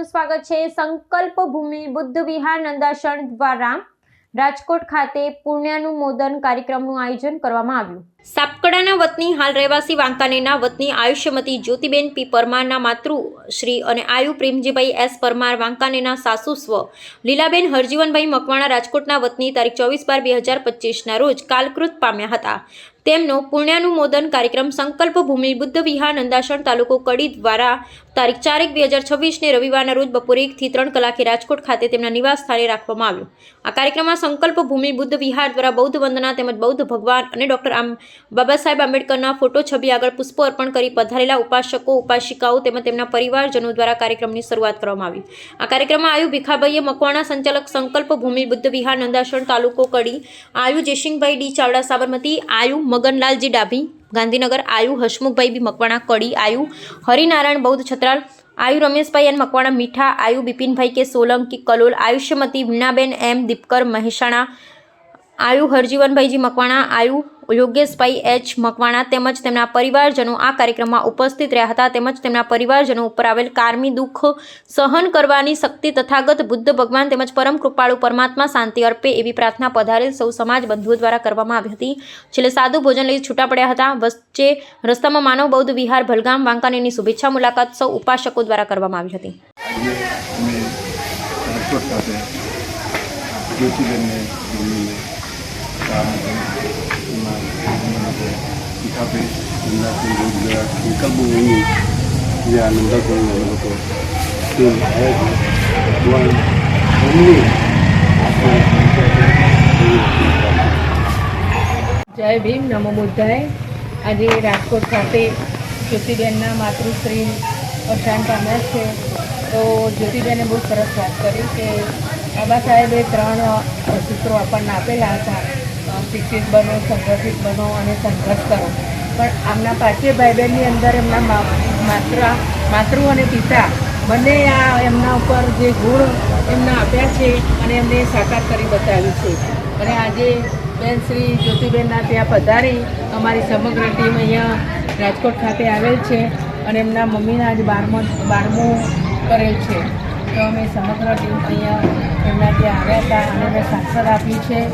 આપનું સ્વાગત છે. સંકલ્પ ભૂમિ બુદ્ધ વિહાર નંદાસણ દ્વારા રાજકોટ ખાતે પુણ્યાનુમોદન કાર્યક્રમનું આયોજન કરવામાં આવ્યું. સાપકડાના વતની હાલ રહેવાસી વાંકાનેરના વતની આયુષ્યમતી જ્યોતિબેન પી. પરમારના માતૃશ્રી અને આયુ પ્રેમજીભાઈ એસ. પરમાર વાંકાનેના સાસુ સ્વ લીલાબેન હરજીવનભાઈ મકવાણા રાજકોટના વતની તારીખ ચોવીસ બાર બે હજાર પચીસના રોજ કાલકૃત પામ્યા હતા. તેમનો પુણ્યાનુમોદન કાર્યક્રમ સંકલ્પ ભૂમિ બુદ્ધ વિહાર નંદાસણ તાલુકો કડી દ્વારા તારીખ ચાર એક બે હજાર છવ્વીસને રવિવારના રોજ બપોરે એકથી ત્રણ કલાકે રાજકોટ ખાતે તેમના નિવાસ સ્થાને રાખવામાં આવ્યો. આ કાર્યક્રમમાં સંકલ્પ ભૂમિ બુદ્ધ વિહાર દ્વારા બૌદ્ધ વંદના તેમજ બૌદ્ધ ભગવાન અને ડોક્ટર આમ બાબા સાહેબ આંબેડકરના ફોટો, છબી આગળ પુષ્પો અર્પણ કરી પધારેલા ઉપાસકો, ઉપાસિકાઓ તેમજ તેમના પરિવારજનો દ્વારા કાર્યક્રમની શરૂઆત કરવામાં આવી. આ કાર્યક્રમમાં આયુ ભીખાભાઈએ મકવાણા સંચાલક સંકલ્પ ભૂમિ બુદ્ધ વિહાર નંદાસણ તાલુકો કડી, આયુ જયસિંહભાઈ ડી ચાવડા સાબરમતી, આયુ મગનલાલજી ડાભી, ગાંધીનગર આયુ, હસમુખભાઈ બી મકવાણા, કડી આયુ, હરિનારાયણ, બૌદ્ધ છત્રાલ, આયુ રમેશભાઈ એન મકવાણા, મીઠા આયુ, બિપિનભાઈ કે સોલંકી, કલોલ, આયુષ્યમતી, વીણાબેન એમ, દીપકર મહેસાણા આયુ હરજીવનભાઈજી મકવાણા આયુ યોગેશભાઈ એચ મકવાણા તેમજ તેમના પરિવારજનો આ કાર્યક્રમમાં ઉપસ્થિત રહ્યા હતા તેમજ તેમના પરિવારજનો ઉપર આવેલ કારમી દુઃખ સહન કરવાની શક્તિ તથાગત બુદ્ધ ભગવાન તેમજ પરમ કૃપાળુ પરમાત્મા શાંતિ અર્પે એવી પ્રાર્થના પધારેલ સૌ સમાજ બંધુઓ દ્વારા કરવામાં આવી હતી છેલ્લે સાદું ભોજન લઈ છૂટા પડ્યા હતા વચ્ચે રસ્તામાં માનવ બૌદ્ધ વિહાર ભલગામ વાંકાનેરની શુભેચ્છા મુલાકાત સૌ ઉપાસકો દ્વારા કરવામાં આવી હતી આજે અમે રાજકોટ ખાતે જ્યોતિબેનને મમ્મીને કામ એમના એમના માટે પિતાભાઈ નંદાસિંહ રોજ ગયા વિકલ્પ ભૂમિ જે આ નંદાસિંહ અમે લોકો તે આવ્યા છે ભગવાન એમની આપણે જય ભીમ નમો બુદ્ધાય આજે રાજકોટ ખાતે જ્યોતિબેનના માતૃશ્રી અવસાન પામ્યા છે. તો જ્યોતિબેને બહુ સરસ વાત કરી કે બાબા સાહેબે ત્રણ સૂત્રો આપણને આપેલા હતા. અ, શિક્ષિત બનો, સંગઠિત બનો અને સંઘર્ષ કરો. પણ આમના પાંચે ભાઈ બહેનની અંદર એમના મા- માત્ર, માતૃ અને પિતા બંને આ એમના ઉપર જે ગુણ એમના આપ્યા છે અને એમને સાકાર કરી બતાવ્યું છે. અને આજે બેન શ્રી જ્યોતિબેનના ત્યાં પધારી અમારી સમગ્ર ટીમ અહીંયા રાજકોટ ખાતે આવેલ છે અને એમના મમ્મીના આજે બારમો, બારમું કરેલ છે. તો અમે સમગ્ર ટીમ અહીંયા એમના ત્યાં આવ્યા હતા અને અમે સાક્ષર આપ્યું છે.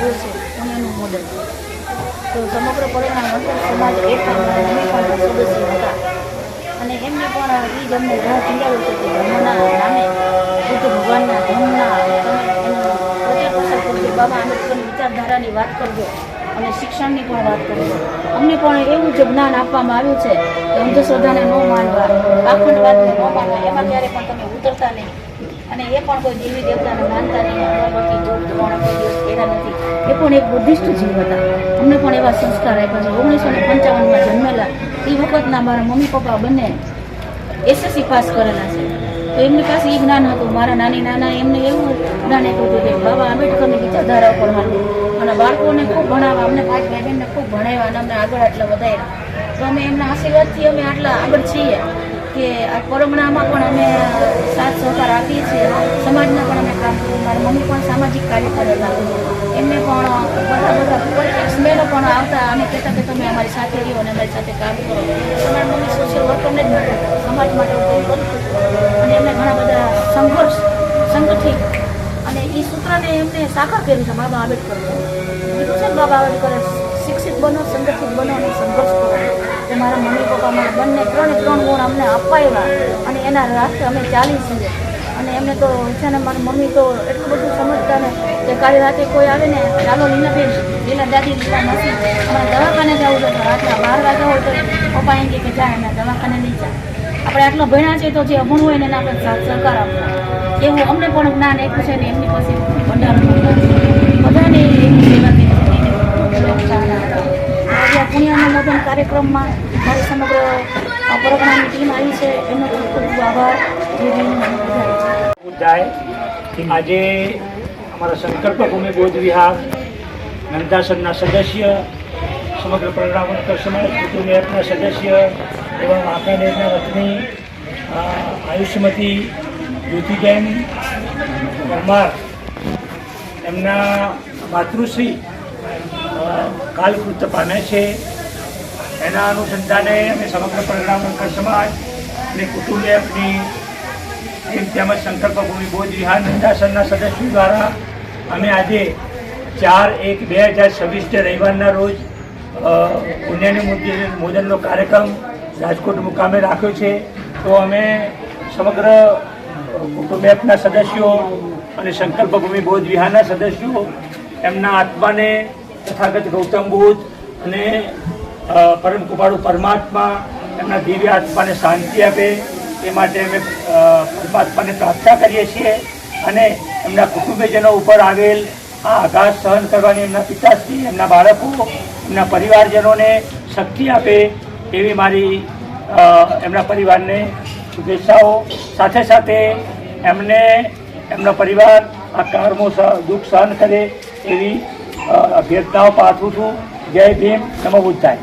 આવ્યો છે પુણ્યનું મોડલ. તો સમગ્ર પરિણામ મંત્ર સમાજ એક પણ સદસ્ય હતા. અને એમને પણ એ જ અમને ઘણા સમજાવ્યું છે કે ધર્મના નામે બુદ્ધ ભગવાનના ધર્મના એનું પ્રચાર પ્રસાર કરજો વિચારધારાની વાત કરજો અને શિક્ષણની પણ વાત કરજો. અમને પણ એવું જ જ્ઞાન આપવામાં આવ્યું છે કે અંધશ્રદ્ધાને ન માનવા, પાખંડવાદને ન માનવા, એમાં ક્યારે પણ તમે ઉતરતા નહીં. અને એ પણ કોઈ દેવી દેવતાને માનતા નહીં. કર્યા નથી એ પણ એક બુદ્ધિસ્ટ જીવ હતા. અમને પણ એવા સંસ્કાર આપ્યા છે. ઓગણીસો ને પંચાવનમાં જન્મેલા. એ વખતના મારા મમ્મી પપ્પા બંને એસએસસી પાસ કરેલા છે. તો એમની પાસે એ જ્ઞાન હતું. મારા નાની નાના એમને એવું જ્ઞાન આપ્યું હતું કે બાબા આંબેડકરની વિચારધારા પણ હાલવું અને બાળકોને ખૂબ ભણાવવા, અમને ભાઈ બહેનને ખૂબ ભણાવ્યા અને અમને આગળ આટલા વધાર્યા. તો અમે એમના આશીર્વાદથી અમે આટલા આગળ છીએ. કે આ પરમણામાં પણ અમે સાથ સહકાર આપીએ છીએ. સમાજના પણ અમે કામ કર્યું મારી મમ્મી પણ સામાજિક કાર્ય કરેલા એમને પણ બધા બધા સ્મેલો પણ આવતા અને કહેતા કે તમે અમારી સાથે રહ્યો અને અમારી સાથે કામ કરો. અમારા મમ્મી સોશિયલ વર્કરને જ માટે સમાજ માટે અને એમને ઘણા બધા સંઘર્ષ, સંગઠિત અને એ સૂત્રને એમને સાકાર કર્યું છે બાબા આંબેડકર. બાબા આંબેડકરે, શિક્ષિત બનો, સંગઠિત બનો અને સંઘર્ષ મારા મમ્મી પપ્પા મારા બંને ત્રણે ત્રણ ગુણ અમને અપાવ્યા અને એના રાસ્તે અમે ચાલી છીએ. અને એમને તો છે ને મારી મમ્મી તો એટલું બધું સમજતા ને કે કાલે રાતે કોઈ આવે ને ચાલો લીલાબેન, લીલા દાદી, લીલા નથી અમારે દવાખાને જવું છે રાતના બાર વાગ્યા હોય તો પપ્પા એમ કે જાય એના દવાખાને નહીં જાય આપણે આટલો ભણ્યા છે તો જે અભણ હોય ને એને આપણે સાથ સહકાર આપવો એવું અમને પણ જ્ઞાન આપ્યું છે ને એમની પાસે ભંડાર બધાને એની સેવા કરી. છે પુણ્યના કાર્યક્રમમાં મારી સમગ્ર અ, ટીમ આવી છે. એમનો ખૂબ ખૂબ આભાર. જાય આજે અમારા સંકલ્પ ભૂમિ બોધ વિહાર નંદાસનના સદસ્ય સમગ્ર પ્રણામંકર સમાજ કુટુંબ સદસ્ય એવા વાંકાનેરના વતની અ, આયુષ્યમતી જ્યોતિબેન પરમાર એમના માતૃશ્રી કાલકૃત પામે છે. એના અનુસંધાને અમે સમગ્ર પરિણામ વર્કર સમાજ અને કુટુંબ એપની ટીમ તેમજ સંકલ્પ ભૂમિ ભોજ વિહાર નંદાસરના સદસ્યો દ્વારા અમે આજે ચાર એક બે હજાર છવ્વીસને રવિવારના રોજ પુણ્યની મૂર્તિ મોદનનો કાર્યક્રમ રાજકોટ મુકામે રાખ્યો છે. તો અમે સમગ્ર કુટુંબ એપના સદસ્યો અને સંકલ્પ ભૂમિ બોધ વિહારના સદસ્યો, એમના આત્માને તથાગત ગૌતમ બુદ્ધ અને પરમ કૃપાળુ પરમાત્મા એમના દિવ્ય આત્માને શાંતિ આપે, એ માટે અમે પરમાત્માને પ્રાર્થના કરીએ છીએ અને એમના કુટુંબીજનો ઉપર આવેલ આ આઘાત સહન કરવાની એમના પિતાશ્રી, એમના બાળકો, એમના પરિવારજનોને શક્તિ આપે એવી મારી એમના પરિવારને શુભેચ્છાઓ. સાથે સાથે એમને, એમનો પરિવાર આ કારમો દુઃખ સહન કરે એવી અભ્યર્થનાઓ પાઠવું છું. જય ભીમ. નમો બુદ્ધાય.